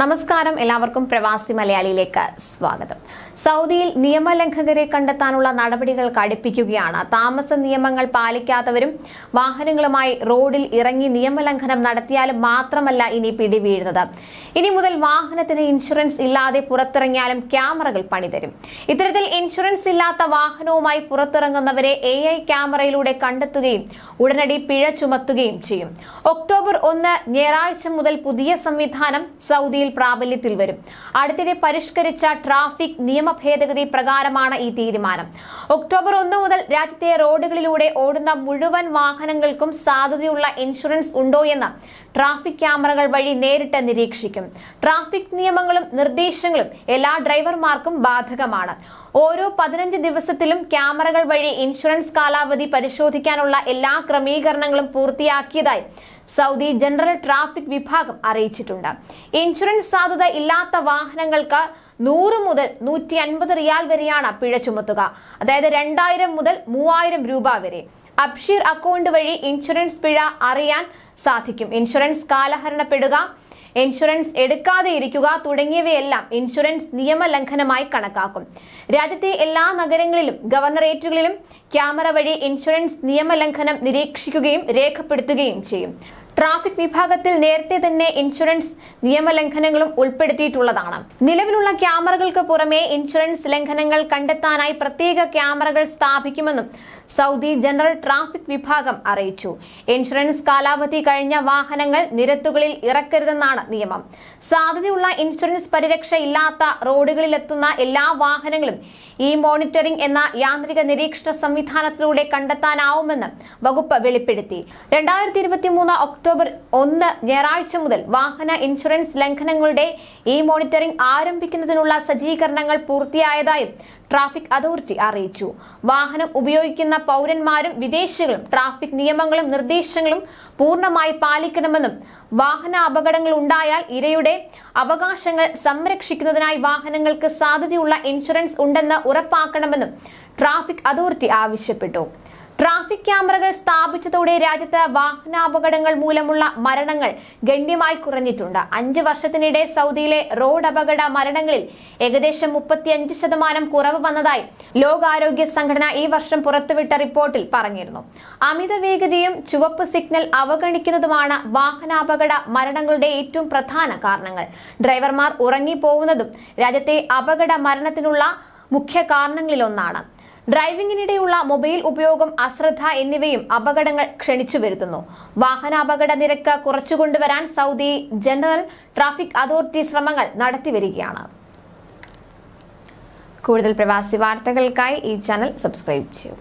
നമസ്കാരം. എല്ലാവർക്കും പ്രവാസി മലയാളിയിലേക്ക് സ്വാഗതം. സൗദിയിൽ നിയമലംഘകരെ കണ്ടെത്താനുള്ള നടപടികൾ കടുപ്പിക്കുകയാണ്. താമസ നിയമങ്ങൾ പാലിക്കാത്തവരും വാഹനങ്ങളുമായി റോഡിൽ ഇറങ്ങി നിയമലംഘനം നടത്തിയാലും മാത്രമല്ല ഇനി പിടിവീഴുന്നത്. ഇനി മുതൽ വാഹനത്തിന് ഇൻഷുറൻസ് ഇല്ലാതെ പുറത്തിറങ്ങിയാലും ക്യാമറകൾ പണിതരും. ഇത്തരത്തിൽ ഇൻഷുറൻസ് ഇല്ലാത്ത വാഹനവുമായി പുറത്തിറങ്ങുന്നവരെ എ ഐ ക്യാമറയിലൂടെ കണ്ടെത്തുകയും ഉടനടി പിഴ ചുമത്തുകയും ചെയ്യും. ഒക്ടോബർ ഒന്ന് ഞായറാഴ്ച മുതൽ പുതിയ സംവിധാനം സൗദിയിൽ പ്രാബല്യത്തിൽ വരും. അടുത്തിടെ പരിഷ്കരിച്ച ട്രാഫിക് നിയമ ഭേദഗതി പ്രകാരമാണ് ഈ തീരുമാനം. ഒക്ടോബർ ഒന്ന് മുതൽ രാജ്യത്തെ റോഡുകളിലൂടെ ഓടുന്ന മുഴുവൻ വാഹനങ്ങൾക്കും സാധുതയുള്ള ഇൻഷുറൻസ് ഉണ്ടോ എന്ന് ട്രാഫിക് ക്യാമറകൾ വഴി നേരിട്ട് നിരീക്ഷിക്കും. ട്രാഫിക് നിയമങ്ങളും നിർദ്ദേശങ്ങളും എല്ലാ ഡ്രൈവർമാർക്കും ബാധകമാണ്. ഓരോ പതിനഞ്ച് ദിവസത്തിലും ക്യാമറകൾ വഴി ഇൻഷുറൻസ് കാലാവധി പരിശോധിക്കാനുള്ള എല്ലാ ക്രമീകരണങ്ങളും പൂർത്തിയാക്കിയതായി സൗദി ജനറൽ ട്രാഫിക് വിഭാഗം അറിയിച്ചിട്ടുണ്ട്. ഇൻഷുറൻസ് സാധുത ഇല്ലാത്ത വാഹനങ്ങൾക്ക് നൂറ് മുതൽ നൂറ്റി അൻപത് റിയാൽ വരെയാണ് പിഴ ചുമത്തുക. അതായത് രണ്ടായിരം മുതൽ മൂവായിരം രൂപ വരെ. അബ്ഷീർ അക്കൗണ്ട് വഴി ഇൻഷുറൻസ് പിഴ അറിയാൻ സാധിക്കും. ഇൻഷുറൻസ് കാലഹരണപ്പെടുക ഇൻഷുറൻസ് എടുക്കാതെ ഇരിക്കുക തുടങ്ങിയവയെല്ലാം ഇൻഷുറൻസ് നിയമലംഘനമായി കണക്കാക്കും. രാജ്യത്തെ എല്ലാ നഗരങ്ങളിലും ഗവർണറേറ്റുകളിലും ക്യാമറ വഴി ഇൻഷുറൻസ് നിയമലംഘനം നിരീക്ഷിക്കുകയും രേഖപ്പെടുത്തുകയും ചെയ്യും. ട്രാഫിക് വിഭാഗത്തിൽ നേരത്തെ തന്നെ ഇൻഷുറൻസ് നിയമലംഘനങ്ങളും ഉൾപ്പെടുത്തിയിട്ടുള്ളതാണ്. നിലവിലുള്ള ക്യാമറകൾക്ക് പുറമെ ഇൻഷുറൻസ് ലംഘനങ്ങൾ കണ്ടെത്താനായി പ്രത്യേക ക്യാമറകൾ സ്ഥാപിക്കുമെന്നും സൗദി ജനറൽ ട്രാഫിക് വിഭാഗം അറിയിച്ചു. ഇൻഷുറൻസ് കാലാവധി കഴിഞ്ഞ വാഹനങ്ങൾ നിരത്തുകളിൽ ഇറക്കരുതെന്നാണ് നിയമം. സാധ്യതയുള്ള ഇൻഷുറൻസ് പരിരക്ഷ ഇല്ലാത്ത റോഡുകളിലെത്തുന്ന എല്ലാ വാഹനങ്ങളും ഈ മോണിറ്ററിംഗ് എന്ന യാന്ത്രിക നിരീക്ഷണ സംവിധാനത്തിലൂടെ കണ്ടെത്താനാവുമെന്ന് വകുപ്പ് വെളിപ്പെടുത്തി. രണ്ടായിരത്തി ഇരുപത്തി മൂന്ന് ഒക്ടോബർ ഒന്ന് ഞായറാഴ്ച മുതൽ വാഹന ഇൻഷുറൻസ് ലംഘനങ്ങളുടെ ഈ മോണിറ്ററിംഗ് ആരംഭിക്കുന്നതിനുള്ള സജ്ജീകരണങ്ങൾ പൂർത്തിയായതായും ട്രാഫിക് അതോറിറ്റി അറിയിച്ചു. വാഹനം ഉപയോഗിക്കുന്ന പൗരന്മാരും വിദേശികളും ട്രാഫിക് നിയമങ്ങളും നിർദ്ദേശങ്ങളും പൂർണമായി പാലിക്കണമെന്നും വാഹന അപകടങ്ങൾ ഉണ്ടായാൽ ഇരയുടെ അവകാശങ്ങൾ സംരക്ഷിക്കുന്നതിനായി വാഹനങ്ങൾക്ക് സാധ്യതയുള്ള ഇൻഷുറൻസ് ഉണ്ടെന്ന് ഉറപ്പാക്കണമെന്നും ട്രാഫിക് അതോറിറ്റി ആവശ്യപ്പെട്ടു. ട്രാഫിക് ക്യാമറകൾ സ്ഥാപിച്ചതോടെ രാജ്യത്ത് വാഹനാപകടങ്ങൾ മൂലമുള്ള മരണങ്ങൾ ഗണ്യമായി കുറഞ്ഞിട്ടുണ്ട്. അഞ്ച് വർഷത്തിനിടെ സൗദിയിലെ റോഡ് അപകട മരണങ്ങളിൽ ഏകദേശം മുപ്പത്തിയഞ്ച് ശതമാനം കുറവ് വന്നതായി ലോകാരോഗ്യ സംഘടന ഈ വർഷം പുറത്തുവിട്ട റിപ്പോർട്ടിൽ പറഞ്ഞിരുന്നു. അമിത വേഗതയും ചുവപ്പ് സിഗ്നൽ അവഗണിക്കുന്നതുമാണ് വാഹനാപകട മരണങ്ങളുടെ ഏറ്റവും പ്രധാന കാരണങ്ങൾ. ഡ്രൈവർമാർ ഉറങ്ങിപ്പോകുന്നതും രാജ്യത്തെ അപകട മരണത്തിനുള്ള മുഖ്യ കാരണങ്ങളിലൊന്നാണ്. ഡ്രൈവിംഗിനിടെയുള്ള മൊബൈൽ ഉപയോഗം അശ്രദ്ധ എന്നിവയും അപകടങ്ങൾ ക്ഷണിച്ചു വരുത്തുന്നു. വാഹനാപകട നിരക്ക് കുറച്ചുകൊണ്ടുവരാൻ സൗദി ജനറൽ ട്രാഫിക് അതോറിറ്റി ശ്രമങ്ങൾ നടത്തിവരികയാണ്. കൂടുതൽ പ്രവാസി വാർത്തകൾക്കായി ഈ ചാനൽ സബ്സ്ക്രൈബ് ചെയ്യുക.